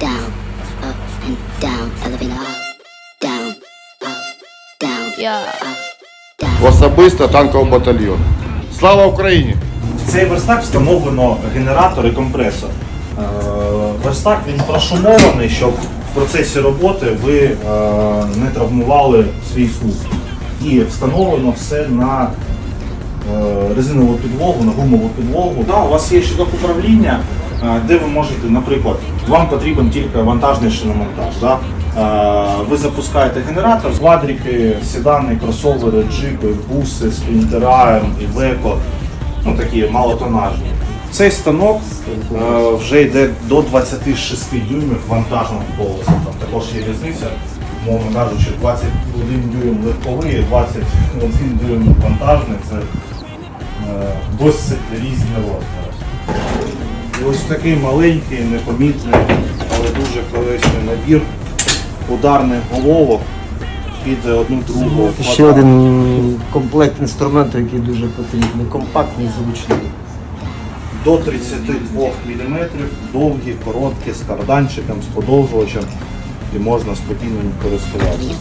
down, up and down, elevator up, down, up, down, Yeah. up, down. Особисто танкового батальйону. Слава Україні! В цей верстак встановлено генератор і компресор. Е, Верстак він прошумований, щоб в процесі роботи ви е, не травмували свій слух. І встановлено все на е, резинову підлогу, на гумову підлогу. Да, у вас є щиток управління, де ви можете, наприклад, вам потрібен тільки вантажний шиномонтаж. Да? Ви запускаєте генератор, квадрики, сідани, кросовери, джипи, буси, спринтера, івеко, ну такі малотонажні. Цей станок е, вже йде до 26 дюймів вантажного колеса. Там також є різниця, мовно кажучи, 21 дюйм легковий, 21 дюйм вантажний. Це е, досить різні розміри. І ось такий маленький, непомітний, але дуже корисний набір ударних головок під одну другу. Ще один комплект інструменту, який дуже потрібний, компактний, зручний. до 32 мм, довгі, короткі, з карданчиком, з подовжувачем і можна спокійно користуватися.